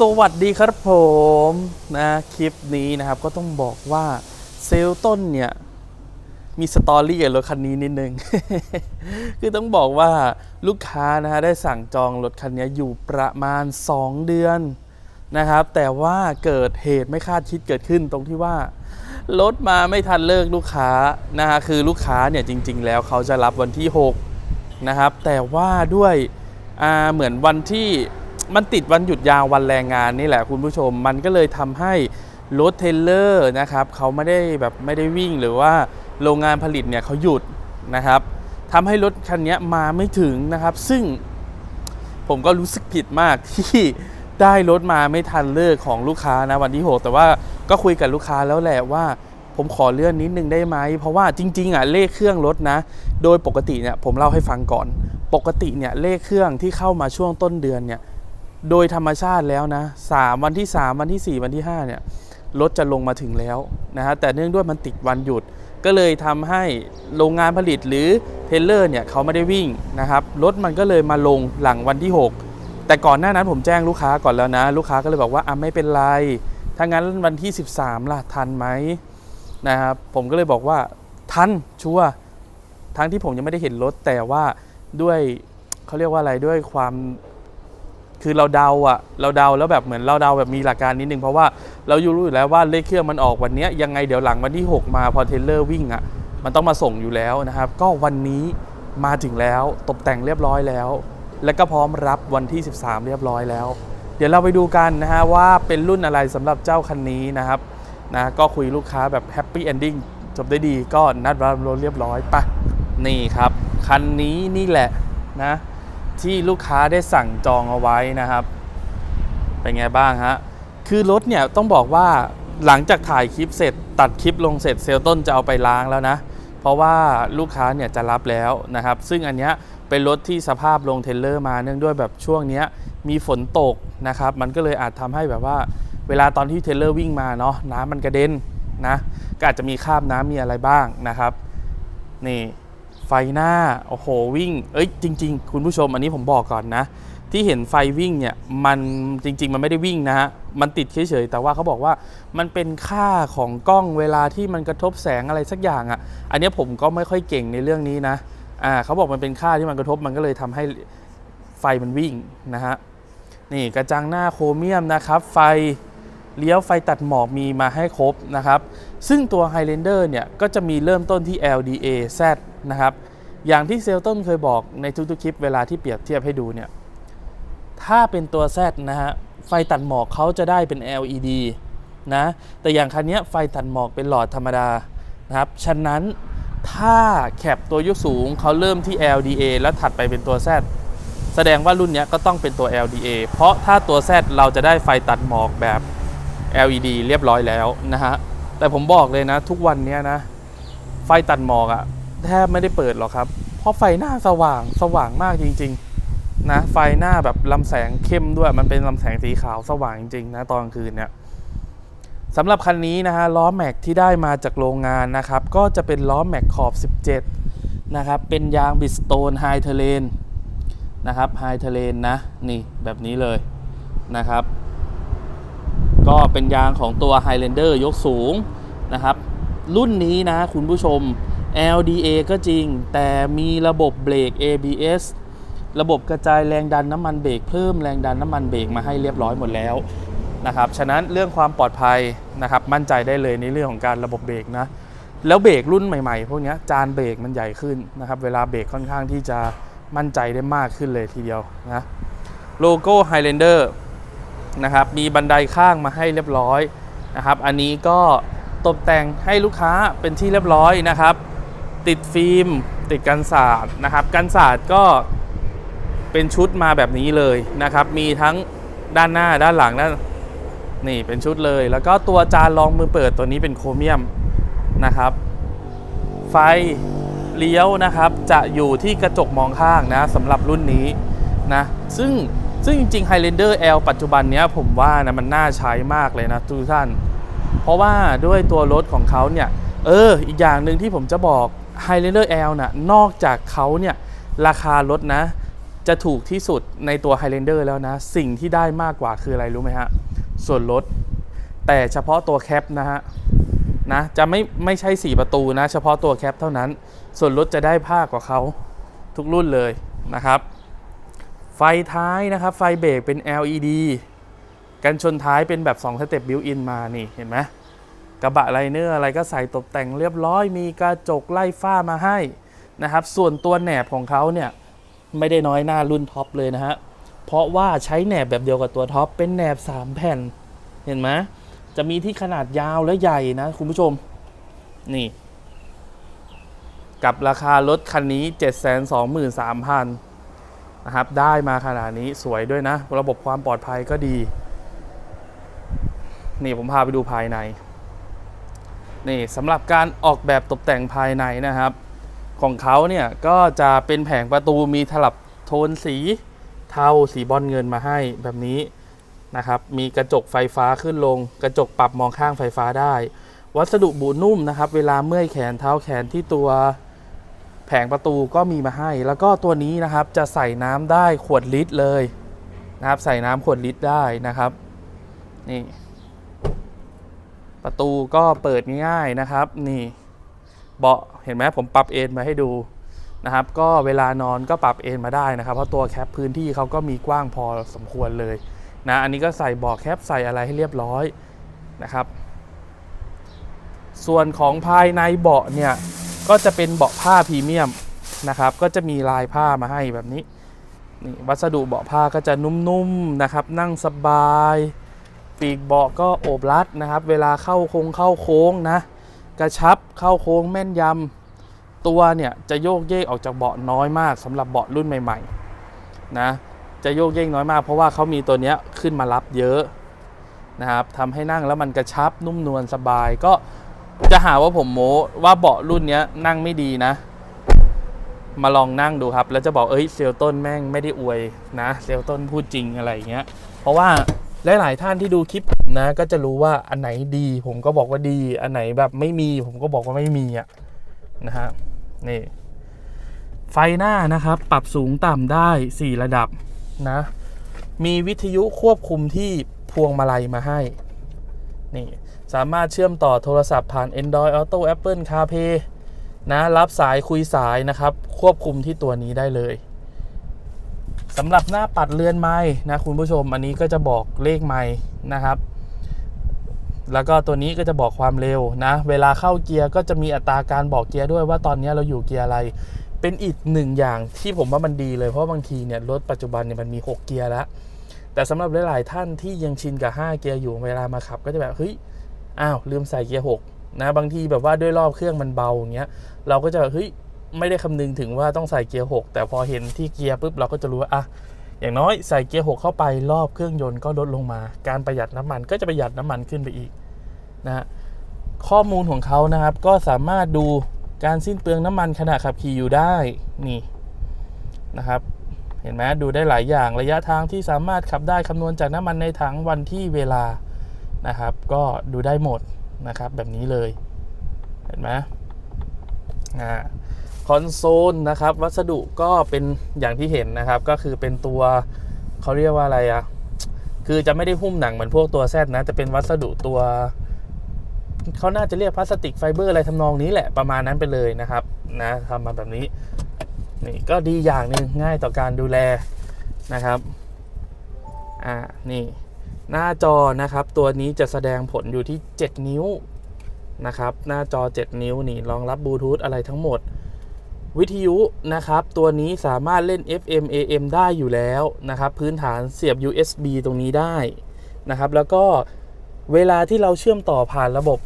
สวัสดีครับผมนะคลิปนี้นะครับก็ต้องบอกว่าเซลล์ต้นเนี่ย มีสตอรี่กับรถคันนี้นิดนึง คือต้องบอกว่าลูกค้านะฮะได้สั่งจองรถคันนี้อยู่ประมาณ 2 เดือนนะครับ แต่ว่าเกิดเหตุไม่คาดคิดเกิดขึ้นตรงที่ว่ารถมาไม่ทันเลิกลูกค้านะฮะคือลูกค้าเนี่ยจริง ๆ แล้วเขาจะรับวันที่ 6 นะครับ แต่ว่าด้วยเหมือนวันที่ มันติดวันหยุดยาววันแรงงานนี่แหละคุณผู้ชม มันก็เลยทำให้รถเทลเลอร์นะครับเขาไม่ได้แบบไม่ได้วิ่งหรือว่าโรงงานผลิตเนี่ยเขาหยุดนะครับทำให้รถคันนี้มาไม่ถึงนะครับ ซึ่งผมก็รู้สึกผิดมากที่ได้รถมาไม่ทันเลิกของลูกค้านะวันที่ 6 แต่ว่าก็คุยกับลูกค้าแล้วแหละว่าผมขอเลื่อนนิดนึงได้ไหม เพราะว่าจริงๆอะเลขเครื่องรถนะ โดยปกติเนี่ยผมเล่าให้ฟังก่อน ปกติเนี่ยเลขเครื่องที่เข้ามาช่วงต้นเดือนเนี่ย โดยธรรมชาติแล้วนะสามวันที่ 3 วันที่ 4 วันที่ 5 เนี่ยรถจะลงมาถึงแล้วนะฮะแต่เนื่องด้วยมันติดวันหยุด ก็เลยทำให้โรงงานผลิตหรือเทรลเลอร์เนี่ยเขาไม่ได้วิ่งนะครับรถมันก็เลยมาลงหลังวันที่ 6 แต่ก่อนหน้านั้นผมแจ้งลูกค้าก่อนแล้วนะ ลูกค้าก็เลยบอกว่าอะไม่เป็นไร ถ้างั้นวันที่ 13ล่ะทันไหมนะครับผมก็เลยบอกว่าทันชัวทั้งที่ผมยังไม่ได้เห็นรถแต่ว่าด้วยเขาเรียกว่าอะไรด้วยความ คือเราเดาอะเราเดาแล้วแบบเหมือนเราเดาแบบมีหลักการนิดนึงเพราะว่าเราอยู่รู้อยู่แล้วว่าเลขเครื่องมันออกวันนี้ยังไงเดี๋ยวหลังวันที่ 6 มาพอเทรลเลอร์วิ่งอะมันต้องมาส่งอยู่แล้วนะครับ ก็วันนี้มาถึงแล้วตกแต่งเรียบร้อยแล้ว และก็พร้อมรับวันที่ 13 เรียบร้อยแล้ว เดี๋ยวเราไปดูกันนะฮะว่าเป็นรุ่นอะไรสำหรับเจ้าคันนี้นะครับนะก็คุยลูกค้าแบบแฮปปี้เอนดิ้งจบได้ดีก็นัดรับรถเรียบร้อยปะนี่ครับ คันนี้นี่แหละนะ ที่ลูกค้าได้สั่งจองเอาไว้นะครับ เป็นไงบ้างฮะ คือรถเนี่ยต้องบอกว่าหลังจากถ่ายคลิปเสร็จ ตัดคลิปลงเสร็จเซลลต้นจะเอาไปล้างแล้วนะ เพราะว่าลูกค้าเนี่ยจะรับแล้วนะครับ ซึ่งอันเนี้ยเป็นรถที่สภาพลงเทเลอร์มาเนื่องด้วยแบบช่วงเนี้ยมีฝนตกนะครับ มันก็เลยอาจทำให้แบบว่า เวลาตอนที่เทเลอร์วิ่งมาเนาะน้ำมันกระเด็นนะก็อาจจะมีคราบน้ำมีอะไรบ้างนะครับ นี่ ไฟหน้า โอ้โหวิ่ง เอ้ยจริง ๆ คุณผู้ชมอันนี้ผมบอกก่อนนะ ที่เห็นไฟวิ่งเนี่ยมันจริง ๆ มันไม่ได้วิ่งนะฮะมันติดเฉยๆแต่ว่าเขาบอกว่ามันเป็นค่าของกล้องเวลาที่มันกระทบแสงอะไรสักอย่างอะ่ะ อันนี้ผมก็ไม่ค่อยเก่งในเรื่องนี้นะอ่าเขาบอกมันเป็นค่าที่มันกระทบมันก็เลยทำให้ไฟมันวิ่งนะฮะนี่กระจังหน้าโครเมียมนะครับ ไฟ เลี้ยวไฟตัดหมอกมีมาให้ครบนะครับ ซึ่งตัว Highlander เนี่ยก็จะมีเริ่มต้นที่ LDA Z นะครับ อย่างที่เซลต้นเคยบอกในทุกๆคลิปเวลาที่เปรียบเทียบให้ดูเนี่ย ถ้าเป็นตัว Z นะฮะ ไฟตัดหมอกเขาจะได้เป็น LED นะ แต่อย่างคันเนี้ยไฟตัดหมอกเป็นหลอดธรรมดานะครับ ฉะนั้นถ้าแคปตัวยกสูงเขาเริ่มที่ LDA แล้วถัดไปเป็นตัว Z แสดงว่ารุ่นเนี้ยก็ต้องเป็นตัว LDA เพราะถ้าตัว Z เราจะได้ไฟตัดหมอกแบบ LED เรียบร้อยแล้วนะฮะ แต่ผมบอกเลยนะ ทุกวันนี้นะ ไฟตัดหมอกอะแทบไม่ได้เปิดหรอกครับ เพราะไฟหน้าสว่างสว่างมากจริง ๆ นะ ไฟหน้าแบบลำแสงเข้มด้วย มันเป็นลำแสงสีขาวสว่างจริงๆนะตอนกลางคืนเนี่ยสำหรับคันนี้นะฮะล้อแม็กที่ได้มาจากโรงงานนะครับ ก็จะเป็นล้อแม็กขอบ 17 นะครับ เป็นยางบิสโตนไฮเทเลนนะครับไฮเทเลนนะ นี่แบบนี้เลยนะครับ ก็เป็นยางของตัว Highlander ยกสูงนะครับ รุ่นนี้นะคุณผู้ชม LDA ก็จริง แต่มีระบบเบรก ABS ระบบกระจายแรงดันน้ำมันเบรกเพิ่มแรงดันน้ำมันเบรกมาให้เรียบร้อยหมดแล้วนะครับ ฉะนั้นเรื่องความปลอดภัยนะครับ มั่นใจได้เลยในเรื่องของการระบบเบรกนะ แล้วเบรกรุ่นใหม่ๆ พวกนี้จานเบรกมันใหญ่ขึ้นนะครับ เวลาเบรกค่อนข้างที่จะมั่นใจได้มากขึ้นเลยทีเดียวนะ โลโก้ Highlander นะครับ มีบันไดข้างมาให้เรียบร้อยนะครับ อันนี้ก็ตกแต่งให้ลูกค้าเป็นที่เรียบร้อยนะครับ ติดฟิล์ม ติดกันศาสตร์นะครับกันศาสตร์ก็เป็นชุดมาแบบนี้เลยนะครับ มีทั้งด้านหน้าด้านหลังด้านนี่เป็นชุดเลย แล้วก็ตัวจานรองมือเปิดตัวนี้เป็นโครเมียมนะครับ ไฟเลี้ยวนะครับจะอยู่ที่กระจกมองข้างนะสำหรับรุ่นนี้นะซึ่ง ซึ่งจริงๆ Highlander L ปัจจุบันเนี้ยผมว่านะมันน่าใช้มากเลยนะทุกท่าน เพราะว่าด้วยตัวรถของเขาเนี่ย เออ อีกอย่างหนึ่งที่ผมจะบอก Highlander L น่ะนอกจากเขาเนี่ยราคารถนะ จะถูกที่สุดในตัว Highlander แล้วนะ สิ่งที่ได้มากกว่าคืออะไรรู้ไหมฮะ ส่วนลด แต่เฉพาะตัวแคปนะฮะนะจะไม่ไม่ใช่ 4 ประตูนะ เฉพาะตัวแคปเท่านั้น ส่วนลดจะได้ภาคกว่าเขาทุกรุ่นเลยนะครับ ไฟท้ายนะครับ ไฟเบรกเป็น LED กันชนท้ายเป็นแบบ 2 สเต็ปบิวอินมานี่เห็นไหมกระบะไลเนอร์อะไรก็ใส่ตกแต่งเรียบร้อย มีกระจกไล่ฝ้ามาให้นะครับ ส่วนตัวแหนบของเขาเนี่ย ไม่ได้น้อยหน้ารุ่นท็อปเลยนะฮะ เพราะว่าใช้แหนบแบบเดียวกับตัวท็อปเป็นแหนบ 3 แผ่น เห็นไหมจะมีที่ขนาดยาวและใหญ่นะคุณผู้ชม นี่ กับราคารถคันนี้ 723,000 นะครับได้มาขนาดนี้สวยด้วยนะ ระบบความปลอดภัยก็ดี นี่ผมพาไปดูภายใน นี่สำหรับการออกแบบตกแต่งภายในนะครับ ของเขาเนี่ยก็จะเป็นแผงประตูมีถลับโทนสีเทาสีบอลเงินมาให้แบบนี้นะครับ มีกระจกไฟฟ้าขึ้นลง กระจกปรับมองข้างไฟฟ้าได้ วัสดุบุนุ่มนะครับ เวลาเมื่อยแขนเท้าแขนที่ตัว แผงประตูก็มีมาให้ แล้วก็ตัวนี้นะครับจะใส่น้ำได้ขวดลิตรเลยนะครับ ใส่น้ำขวดลิตรได้นะครับ นี่ ประตูก็เปิดง่ายๆนะครับ นี่เบาะเห็นไหมผมปรับเอนมาให้ดูนะครับ ก็เวลานอนก็ปรับเอนมาได้นะครับ เพราะตัวแคปพื้นที่เขาก็มีกว้างพอสมควรเลยนะอันนี้ก็ใส่เบาะแคปใส่อะไรให้เรียบร้อยนะครับ ส่วนของภายในเบาะเนี่ย ก็จะเป็นเบาะผ้าพรีเมียมนะครับ ก็จะมีลายผ้ามาให้แบบนี้นี่วัสดุเบาะผ้าก็จะนุ่มๆนะครับ นั่งสบาย ปีกเบาะก็โอบรัดนะครับ เวลาเข้าโค้งเข้าโค้งนะ กระชับเข้าโค้งแม่นยำตัวเนี่ยจะโยกเยกออกจากเบาะน้อยมากสำหรับเบาะรุ่นใหม่ๆนะจะโยกเยกน้อยมาก เพราะว่าเขามีตัวเนี้ยขึ้นมารับเยอะนะครับทำให้นั่งแล้วมันกระชับนุ่มนวลสบายก็ จะหาว่าผมโม้ว่าเบาะรุ่นนี้นั่งไม่ดีนะ มาลองนั่งดูครับ แล้วจะบอกเอ้ยเซลต้นแม่งไม่ได้อวยนะเซลต้นพูดจริงอะไรเงี้ย เพราะว่าหลายๆท่านที่ดูคลิปผมนะ ก็จะรู้ว่าอันไหนดี ผมก็บอกว่าดี อันไหนแบบไม่มี ผมก็บอกว่าไม่มีอะนะฮะนี่ ไฟหน้านะครับ ปรับสูงต่ำได้ 4 ระดับนะ มีวิทยุควบคุมที่พวงมาลัยมาให้ นี่สามารถเชื่อมต่อโทรศัพท์ผ่าน Android Auto Apple CarPlay นะรับสายคุยสายนะครับ ควบคุมที่ตัวนี้ได้เลยสำหรับหน้าปัดเรือนไม้นะคุณผู้ชมอันนี้ก็จะบอกเลขไม้นะครับ แล้วก็ตัวนี้ก็จะบอกความเร็วนะ เวลาเข้าเกียร์ก็จะมีอัตราการบอกเกียร์ด้วยว่าตอนนี้เราอยู่เกียร์อะไร เป็นอีกหนึ่งอย่างที่ผมว่ามันดีเลยเพราะบางทีเนี่ยรถปัจจุบันเนี่ยมันมี 6 เกียร์แล้ว แต่สำหรับหลาย ๆ ท่านที่ยังชินกับ 5 เกียร์อยู่เวลามาขับ ก็จะแบบเฮ้ยอ้าวลืมใส่เกียร์6นะบางทีแบบว่าด้วยรอบเครื่องมันเบาอย่างเงี้ยเราก็จะเฮ้ยไม่ได้คำนึงถึงว่าต้องใส่เกียร์6แต่พอเห็นที่เกียร์ปุ๊บเราก็จะรู้ว่าอะอย่างน้อยใส่เกียร์6เข้าไปรอบเครื่องยนต์ก็ลดลงมา การประหยัดน้ำมันก็จะประหยัดน้ำมันขึ้นไปอีกนะข้อมูลของเขานะครับก็สามารถดูการสิ้นเปลืองน้ำมันขณะขับขี่อยู่ได้นี่นะครับ เห็นไหมดูได้หลายอย่างระยะทางที่สามารถขับได้คำนวณจากน้ำมันในถังวันที่เวลานะครับ ก็ดูได้หมดนะครับแบบนี้เลย เห็นไหมอ่าคอนโซลนะครับ วัสดุก็เป็นอย่างที่เห็นนะครับ ก็คือเป็นตัวเขาเรียกว่าอะไรอะคือจะไม่ได้หุ้มหนังเหมือนพวกตัวแซดนะจะเป็นวัสดุตัวเขาน่าจะเรียกพลาสติกไฟเบอร์อะไรทำนองนี้แหละประมาณนั้นไปเลยนะครับนะทำมาแบบนี้ นี่ก็ดีอย่างหนึ่งง่ายต่อการดูแลนะครับอ่านี่หน้าจอนะครับตัวนี้จะแสดงผลอยู่ที่ 7 นิ้วนะครับหน้าจอ 7 นิ้วนี่รองรับบลูทูธอะไรทั้งหมด วิทยุนะครับ ตัวนี้สามารถเล่น FM AM ได้อยู่แล้วนะครับ พื้นฐานเสียบ USB ตรงนี้ได้นะครับ แล้วก็เวลาที่เราเชื่อมต่อผ่านระบบ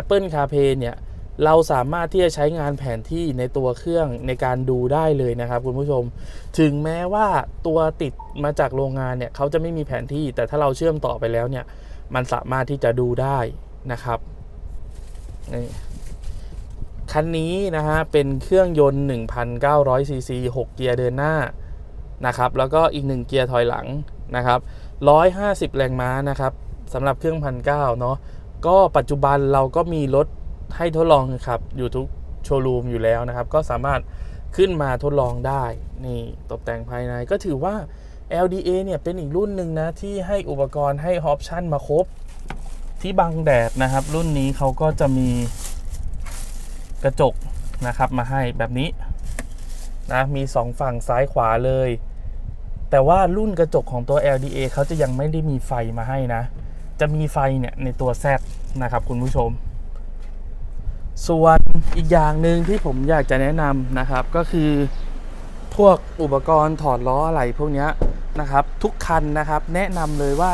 Apple CarPlay เนี่ย เราสามารถที่จะใช้งานแผนที่ในตัวเครื่องในการดูได้เลยนะครับคุณผู้ชม ถึงแม้ว่าตัวติดมาจากโรงงานเนี่ยเขาจะไม่มีแผนที่ แต่ถ้าเราเชื่อมต่อไปแล้วเนี่ย มันสามารถที่จะดูได้นะครับนี่คันนี้นะฮะเป็นเครื่องยนต์ 1,900 ซีซี 6 เกียร์เดินหน้านะครับ แล้วก็อีก 1 เกียร์ถอยหลังนะครับ 150 แรงม้านะครับสำหรับเครื่อง 1,900เนาะก็ปัจจุบันเราก็มีรถ ให้ทดลองขับอยู่ทุกโชว์รูมอยู่แล้วนะครับ ก็สามารถขึ้นมาทดลองได้ นี่ตกแต่งภายในก็ถือว่า LDA เนี่ยเป็นอีกรุ่นหนึ่งนะ ที่ให้อุปกรณ์ให้ออปชั่นมาครบ ที่บังแดดนะครับ รุ่นนี้เขาก็จะมีกระจกนะครับมาให้แบบนี้นะมีสองฝั่งซ้ายขวาเลย แต่ว่ารุ่นกระจกของตัว LDA เขาจะยังไม่ได้มีไฟมาให้นะ จะมีไฟเนี่ยในตัว Z นะครับคุณผู้ชม ส่วนอีกอย่างหนึ่งที่ผมอยากจะแนะนำนะครับก็คือพวกอุปกรณ์ถอดล้ออะไรพวกนี้นะครับ ทุกคันนะครับ แนะนำเลยว่า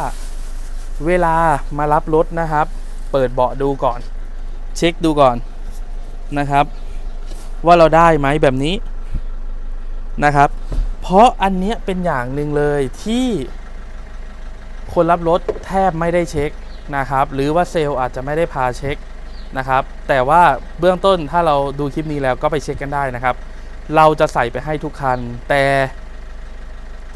เวลามารับรถนะครับ เปิดเบาะดูก่อน เช็คดูก่อนนะครับ ว่าเราได้ไหมแบบนี้นะครับ เพราะอันนี้เป็นอย่างหนึ่งเลยที่คนรับรถแทบไม่ได้เช็คนะครับ หรือว่าเซลล์อาจจะไม่ได้พาเช็ค นะครับ แต่ว่าเบื้องต้นถ้าเราดูคลิปนี้แล้วก็ไปเช็คกันได้นะครับ เราจะใส่ไปให้ทุกคัน แต่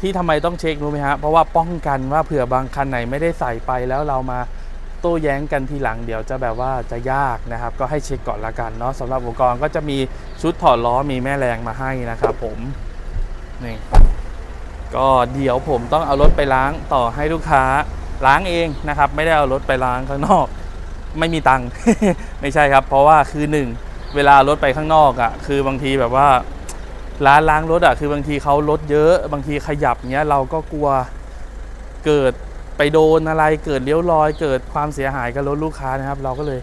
ที่ทำไมต้องเช็ครู้ไหมฮะ เพราะว่าป้องกันว่าเผื่อบางคันไหนไม่ได้ใส่ไปแล้วเรามาโต้แย้งกันทีหลังเดี๋ยวจะแบบว่าจะยากนะครับ ก็ให้เช็คก่อนละกันเนาะสำหรับอุปกรณ์ก็จะมีชุดถอดล้อมีแม่แรงมาให้นะครับผมนี่ก็เดี๋ยวผมต้องเอารถไปล้างต่อให้ลูกค้าล้างเองนะครับ ไม่ได้เอารถไปล้างข้างนอก ไม่มีตังค์ ไม่ใช่ครับ เพราะว่าคือหนึ่งเวลารถไปข้างนอกอะ่ะ คือบางทีแบบว่าร้านล้างรถอะ่ะ คือบางทีเขารถเยอะ บางทีขยับเงี้ยเราก็กลัวเกิดไปโดนอะไรเกิดเลี้ยวรอย เกิดความเสียหายกับรถลูกค้านะครับ เราก็เลย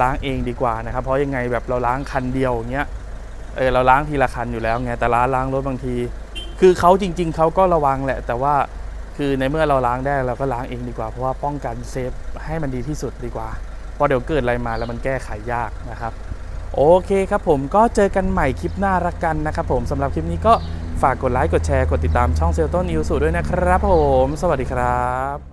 ล้างเองดีกว่านะครับ เพราะยังไงแบบเราล้างคันเดียวงเงี้ยเออเราล้างทีละคันอยู่แล้วไงแต่ร้านล้างรถบางที คือเขาจริง ๆเขาก็ระวังแหละ แต่ว่าคือในเมื่อเราล้างได้เราก็ล้างเองดีกว่า เพราะว่าป้องกันเซฟให้มันดีที่สุดดีกว่า ราะเดี๋ยวเกิดอะไรมาแล้วมันแก้ไขยากนะครับ โอเคครับผมก็เจอกันใหม่คลิปหน้ารักกันนะครับผมสำหรับคลิปนี้ก็ฝากกดไลค์กดแชร์กดติดตามช่องเซลต้นนิวสูด้วยนะครับผม สวัสดีครับ